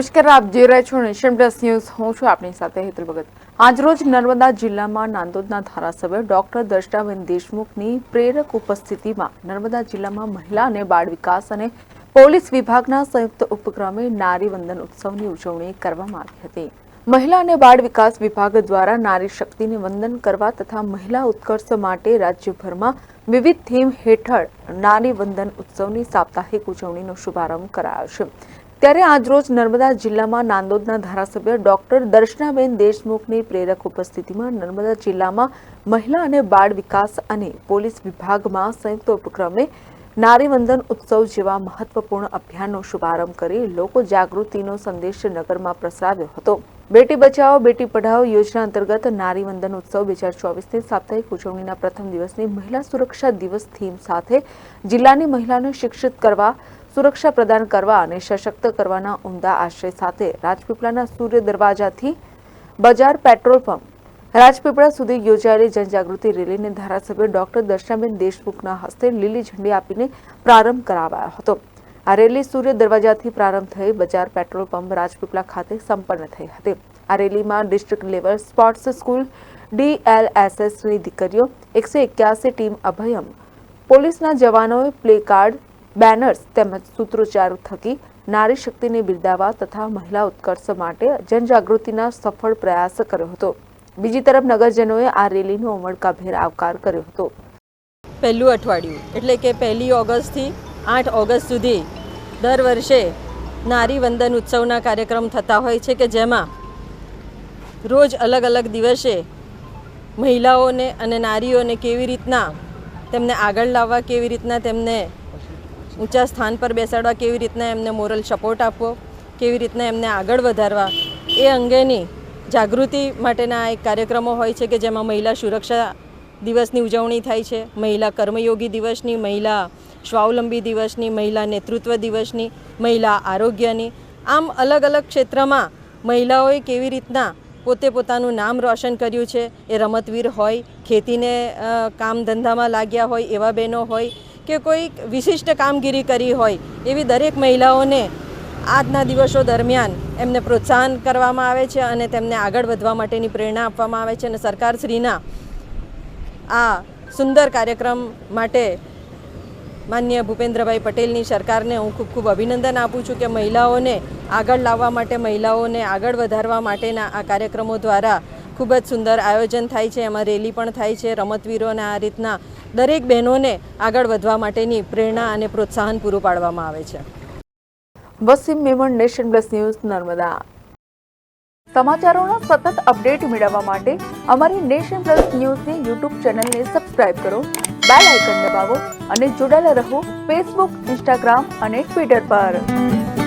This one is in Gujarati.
નમસ્કાર, આપ જોઈ રહ્યા છો નેશન પ્લસ ન્યૂઝ. હું છું આપની સાથે હેતુલ ભગત. આજરોજ નર્મદા જિલ્લામાં નાંદોદના ધારાસભ્ય ડોક્ટર દર્શનાબેન દેશમુખની પ્રેરક ઉપસ્થિતિમાં નર્મદા જિલ્લામાં મહિલા અને બાળ વિકાસ અને પોલીસ વિભાગના સંયુક્ત ઉપક્રમે નારી વંદન ઉત્સવની ઉજવણી કરવામાં આવી હતી. મહિલા અને બાળ વિકાસ વિભાગ દ્વારા નારી શક્તિને વંદન કરવા તથા મહિલા ઉત્કર્ષ માટે રાજ્યભરમાં વિવિધ થીમ હેઠળ નારી વંદન ઉત્સવની સાપ્તાહિક ઉજવણીનો શુભારંભ કરાયો છે. ત્યારે આજરોજ નર્મદા જિલ્લામાં નાંદોદના ધારાસભ્ય ડોક્ટર દર્શનાબેન દેશમુખની પ્રેરક ઉપસ્થિતિમાં નર્મદા જિલ્લામાં મહિલા અને બાળ વિકાસ અને પોલીસ વિભાગમાં સંયુક્ત ઉપક્રમે નારીવંદન ઉત્સવ જેવા મહત્વપૂર્ણ અભિયાનનો શુભારંભ કરી લોકો જાગૃતિનો સંદેશ નગરમાં પ્રસરાવ્યો હતો. બેટી બચાવો, બેટી પઢાઓ યોજના અંતર્ગત નારીવંદન ઉત્સવ બે હજાર ચોવીસની સાપ્તાહિક ઉજવણીના પ્રથમ દિવસની મહિલા સુરક્ષા દિવસ થીમ સાથે જિલ્લાની મહિલાને શિક્ષિત કરવા સુરક્ષા પ્રદાન કરવા અને સશક્ત કરવાના ઉમદા આશય સાથે રાજપીપળાના સૂર્ય દરવાજાથી બજાર પેટ્રોલ પંપ રાજપીપળા સુધી યોજાયેલી જનજાગૃતિ રેલીને ધારાસભ્ય ડોક્ટર દર્શનાબેન દેશમુખના હસ્તે લીલી ઝંડી આપીને પ્રારંભ કરાવાયો હતો. આ રેલી સૂર્ય દરવાજાથી પ્રારંભ થઈ બજાર પેટ્રોલ પંપ રાજપીપળા ખાતે સંપન્ન થઈ હતી. આ રેલીમાં ડિસ્ટ્રિક્ટ લેવલ સ્પોર્ટ્સ સ્કૂલ ડીએલએસએસની દીકરીઓ, એકસો એક્યાસી ટીમ અભયમ, પોલીસના જવાનોએ પ્લે કાર્ડ બેનર્સ તેમજ સૂત્રોચ્ચાર થકી નારી શક્તિને બિરદાવવા તથા મહિલા ઉત્કર્ષ માટે જનજાગૃતિના સફળ પ્રયાસ કર્યો હતો. બીજી તરફ નગરજનોએ આ રેલીનો ઉમળકાભેર આવકાર કર્યો હતો. પહેલું અઠવાડિયું, એટલે કે પહેલી ઓગસ્ટથી આઠ ઓગસ્ટ સુધી દર વર્ષે નારી વંદન ઉત્સવના કાર્યક્રમ થતા હોય છે કે જેમાં રોજ અલગ અલગ દિવસે મહિલાઓને અને નારીઓને કેવી રીતના તેમને આગળ લાવવા, કેવી રીતના તેમને ઊંચા સ્થાન પર બેસાડવા કેવી રીતના એમને મોરલ સપોર્ટ આપવો, કેવી રીતના એમને આગળ વધારવા, એ અંગેની જાગૃતિ માટેના એક કાર્યક્રમો હોય છે કે જેમાં મહિલા સુરક્ષા દિવસની ઉજવણી થાય છે, મહિલા કર્મયોગી દિવસની, મહિલા સ્વાવલંબી દિવસની, મહિલા નેતૃત્વ દિવસની, મહિલા આરોગ્યની. આમ અલગ અલગ ક્ષેત્રમાં મહિલાઓએ કેવી રીતના પોતે પોતાનું નામ રોશન કર્યું છે, એ રમતવીર હોય, ખેતીને કામ ધંધામાં લાગ્યા હોય, એવા બહેનો હોય કે કોઈ વિશિષ્ટ કામગીરી કરી હોય એવી દરેક મહિલાઓને આજના દિવસો દરમિયાન એમને પ્રોત્સાહન કરવામાં આવે છે અને તેમને આગળ વધવા માટેની પ્રેરણા આપવામાં આવે છે અને સરકારશ્રીના આ સુંદર કાર્યક્રમ માટે માન્ય ભૂપેન્દ્રભાઈ પટેલની સરકારને હું ખૂબ ખૂબ અભિનંદન આપું છું કે મહિલાઓને આગળ લાવવા માટે, મહિલાઓને આગળ વધારવા માટેના આ કાર્યક્રમો દ્વારા ખૂબ જ સુંદર આયોજન થાય છે, એમાં રેલી પણ થાય છે, રમતવીરોને આ રીતના દરેક બહેનોને આગળ વધવા માટેની પ્રેરણા અને પ્રોત્સાહન પૂરું પાડવામાં આવે છે. Wasim Memon Nation Plus News, Narmada. સમાચારોના સતત અપડેટ મેળવવા માટે અમારી નેશન પ્લસ ન્યૂઝની યુટ્યુબ ચેનલને સબસ્ક્રાઇબ કરો, બેલ આઇકન દબાવો અને જોડાયેલા રહો ફેસબુક, ઇન્સ્ટાગ્રામ અને ટ્વિટર પર.